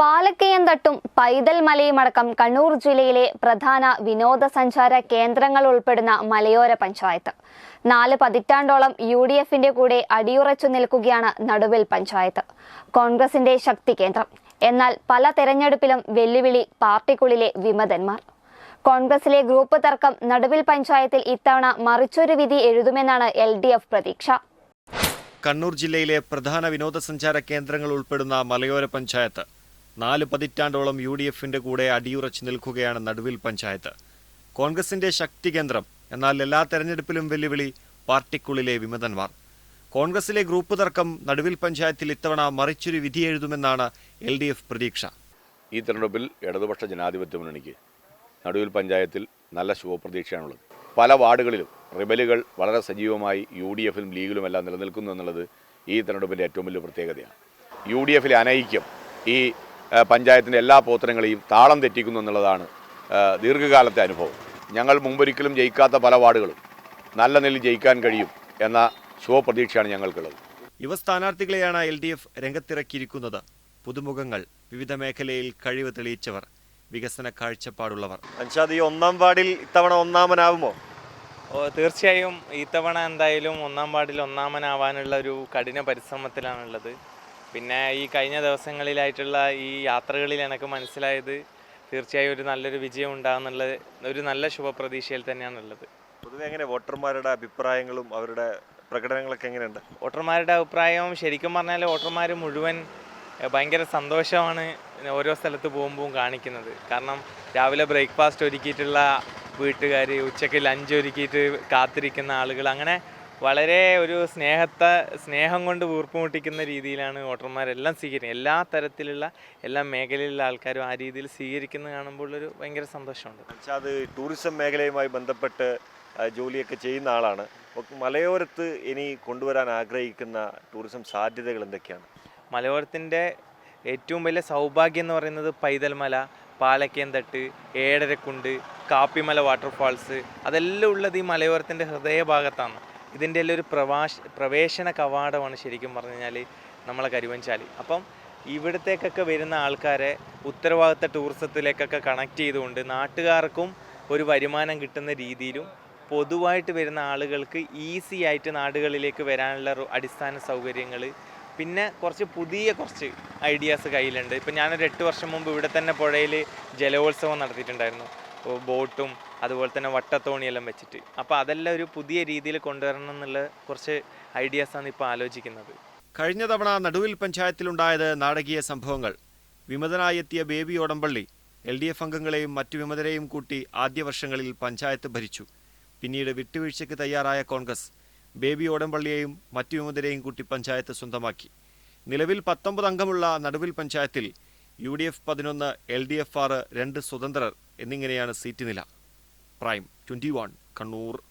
പാലക്കയന്തട്ടും പൈതൽ മലയുമടക്കം കണ്ണൂർ ജില്ലയിലെ പ്രധാന വിനോദസഞ്ചാര കേന്ദ്രങ്ങൾ ഉൾപ്പെടുന്ന മലയോര പഞ്ചായത്ത്. നാല് പതിറ്റാണ്ടോളം യു ഡി എഫിന്റെ കൂടെ അടിയുറച്ചു നിൽക്കുകയാണ് നടുവിൽ പഞ്ചായത്ത്. കോൺഗ്രസിന്റെ ശക്തി കേന്ദ്രം. എന്നാൽ പല തെരഞ്ഞെടുപ്പിലും വെല്ലുവിളി പാർട്ടിക്കുള്ളിലെ വിമതന്മാർ. കോൺഗ്രസിലെ ഗ്രൂപ്പ് തർക്കം നടുവിൽ പഞ്ചായത്തിൽ ഇത്തവണ മറിച്ചൊരു വിധി എഴുതുമെന്നാണ് എൽ പ്രതീക്ഷ. കണ്ണൂർ ജില്ലയിലെ പ്രധാന വിനോദസഞ്ചാര കേന്ദ്രങ്ങൾ ഉൾപ്പെടുന്ന മലയോര പഞ്ചായത്ത് നാല് പതിറ്റാണ്ടോളം യു ഡി എഫിന്റെ കൂടെ അടിയുറച്ചു നിൽക്കുകയാണ് നടുവിൽ പഞ്ചായത്ത്. കോൺഗ്രസിന്റെ ശക്തി കേന്ദ്രം എന്നാൽ എല്ലാ തെരഞ്ഞെടുപ്പിലും വെല്ലുവിളി പാർട്ടിക്കുള്ളിലെ വിമതന്മാർ. കോൺഗ്രസിലെ ഗ്രൂപ്പ് തർക്കം നടുവിൽ പഞ്ചായത്തിൽ ഇത്തവണ മറിച്ചൊരു വിധി എഴുതുമെന്നാണ് എൽ ഡി എഫ് പ്രതീക്ഷ. ഈ തെരഞ്ഞെടുപ്പിൽ ഇടതുപക്ഷ ജനാധിപത്യ മുന്നണിക്ക് നടുവിൽ പഞ്ചായത്തിൽ നല്ല ശുഭപ്രതീക്ഷയാണുള്ളത്. പല വാർഡുകളിലും റിബലുകൾ വളരെ സജീവമായി യു ഡി എഫിലും ലീഗിലുമെല്ലാം നിലനിൽക്കുന്നു എന്നുള്ളത് ഈ തെരഞ്ഞെടുപ്പിന്റെ ഏറ്റവും വലിയ പ്രത്യേകതയാണ്. യു ഡി എഫിലെ അനൈക്യം ഈ പഞ്ചായത്തിന്റെ എല്ലാ പോത്തനങ്ങളെയും താളം തെറ്റിക്കുന്നു എന്നുള്ളതാണ് ദീർഘകാലത്തെ അനുഭവം. ഞങ്ങൾ മുമ്പൊരിക്കലും ജയിക്കാത്ത പല വാർഡുകളും നല്ല നിലയിൽ ജയിക്കാൻ കഴിയും എന്ന ശുഭപ്രതീക്ഷയാണ് ഞങ്ങൾക്കുള്ളത്. യുവ സ്ഥാനാർത്ഥികളെയാണ് എൽ ഡി എഫ് രംഗത്തിറക്കിയിരിക്കുന്നത്. പുതുമുഖങ്ങൾ വിവിധ മേഖലയിൽ കഴിവ് തെളിയിച്ചവർ വികസന കാഴ്ചപ്പാടുള്ളവർ. അൻഷാദ് ഈ ഒന്നാം വാർഡിൽ ഇത്തവണ ഒന്നാമനാവുമോ? ഓ തീർച്ചയായും ഇത്തവണ എന്തായാലും ഒന്നാം വാർഡിൽ ഒന്നാമനാവാനുള്ള ഒരു കഠിന പരിശ്രമത്തിലാണുള്ളത്. പിന്നെ ഈ കഴിഞ്ഞ ദിവസങ്ങളിലായിട്ടുള്ള ഈ യാത്രകളിൽ എനിക്ക് മനസ്സിലായത് തീർച്ചയായും ഒരു നല്ലൊരു വിജയം ഉണ്ടാകുന്നുള്ള ഒരു നല്ല ശുഭപ്രതീക്ഷയിൽ തന്നെയാണുള്ളത് പൊതുവെ എങ്ങനെ വോട്ടർമാരുടെ അഭിപ്രായങ്ങളും അവരുടെ പ്രകടനങ്ങളൊക്കെ എങ്ങനെയുണ്ട്? വോട്ടർമാരുടെ അഭിപ്രായം ശരിക്കും പറഞ്ഞാൽ വോട്ടർമാർ മുഴുവൻ ഭയങ്കര സന്തോഷമാണ് ഓരോ സ്ഥലത്ത് പോകുമ്പോൾ കാണിക്കുന്നത്. കാരണം രാവിലെ ബ്രേക്ക്ഫാസ്റ്റ് ഒരുക്കിയിട്ടുള്ള വീട്ടുകാർ ഉച്ചയ്ക്ക് ലഞ്ച് ഒരുക്കിയിട്ട് കാത്തിരിക്കുന്ന ആളുകൾ അങ്ങനെ വളരെ ഒരു സ്നേഹത്തെ സ്നേഹം കൊണ്ട് വീർപ്പുമുട്ടിക്കുന്ന രീതിയിലാണ് വോട്ടർമാരെല്ലാം സ്വീകരിക്കുന്നത്. എല്ലാ തരത്തിലുള്ള എല്ലാ മേഖലയിലുള്ള ആൾക്കാരും ആ രീതിയിൽ സ്വീകരിക്കുന്നത് കാണുമ്പോൾ ഒരു ഭയങ്കര സന്തോഷമുണ്ട്. അത് ടൂറിസം മേഖലയുമായി ബന്ധപ്പെട്ട് ജോലിയൊക്കെ ചെയ്യുന്ന ആളാണ്. മലയോരത്ത് ഇനി കൊണ്ടുവരാൻ ആഗ്രഹിക്കുന്ന ടൂറിസം സാധ്യതകൾ എന്തൊക്കെയാണ്? മലയോരത്തിന്റെ ഏറ്റവും വലിയ സൗഭാഗ്യം എന്ന് പറയുന്നത് പൈതൽമല പാലക്കേന്തട്ട് ഏഴരക്കുണ്ട് കാപ്പിമല വാട്ടർഫാൾസ് അതെല്ലാം ഉള്ളത് ഈ മലയോരത്തിന്റെ ഹൃദയഭാഗത്താണ്. ഇതിന്റെ ഒരു പ്രവാശ പ്രവേശന കവാടമാണ് ശരിക്കും പറഞ്ഞു കഴിഞ്ഞാൽ നമ്മളെ കരുവഞ്ചാലി. അപ്പം ഇവിടത്തേക്കൊക്കെ വരുന്ന ആൾക്കാരെ ഉത്തരവാദിത്ത ടൂറിസത്തിലേക്കൊക്കെ കണക്ട് ചെയ്തുകൊണ്ട് നാട്ടുകാർക്കും ഒരു വരുമാനം കിട്ടുന്ന രീതിയിലും പൊതുവായിട്ട് വരുന്ന ആളുകൾക്ക് ഈസി ആയിട്ട് നാടുകളിലേക്ക് വരാനുള്ള അടിസ്ഥാന സൗകര്യങ്ങൾ പിന്നെ കുറച്ച് പുതിയ കുറച്ച് ഐഡിയാസ് കയ്യിലുണ്ട്. ഇപ്പം ഞാനൊരു എട്ട് വർഷം മുമ്പ് ഇവിടെ തന്നെ പുഴയിൽ ജലോത്സവം നടത്തിയിട്ടുണ്ടായിരുന്നു. ബോട്ടും അതുപോലെ തന്നെ വട്ടത്തോണിയെല്ലാം വെച്ചിട്ട്. അപ്പോൾ അതെല്ലാം ഒരു പുതിയ രീതിയിൽ കൊണ്ടുവരണം എന്നുള്ള കുറച്ച് ഐഡിയാസാണ് ഇപ്പോൾ ആലോചിക്കുന്നത്. കഴിഞ്ഞ തവണ നടുവിൽ പഞ്ചായത്തിലുണ്ടായത് നാടകീയ സംഭവങ്ങൾ. വിമതനായി എത്തിയ Baby Odampally L D F അംഗങ്ങളെയും മറ്റു വിമതരെയും കൂട്ടി ആദ്യ വർഷങ്ങളിൽ പഞ്ചായത്ത് ഭരിച്ചു. പിന്നീട് വിട്ടുവീഴ്ചയ്ക്ക് തയ്യാറായ കോൺഗ്രസ് ബേബി ഓടമ്പള്ളിയെയും മറ്റു വിമതരെയും കൂട്ടി പഞ്ചായത്ത് സ്വന്തമാക്കി. നിലവിൽ പത്തൊമ്പത് അംഗമുള്ള നടുവിൽ പഞ്ചായത്തിൽ യു ഡി എഫ് പതിനൊന്ന് എൽ ഡി എഫ് ആറ് രണ്ട് സ്വതന്ത്രർ. എന്നിങ്ങനെയാണ് സീറ്റ് നില. Prime twenty Kannur.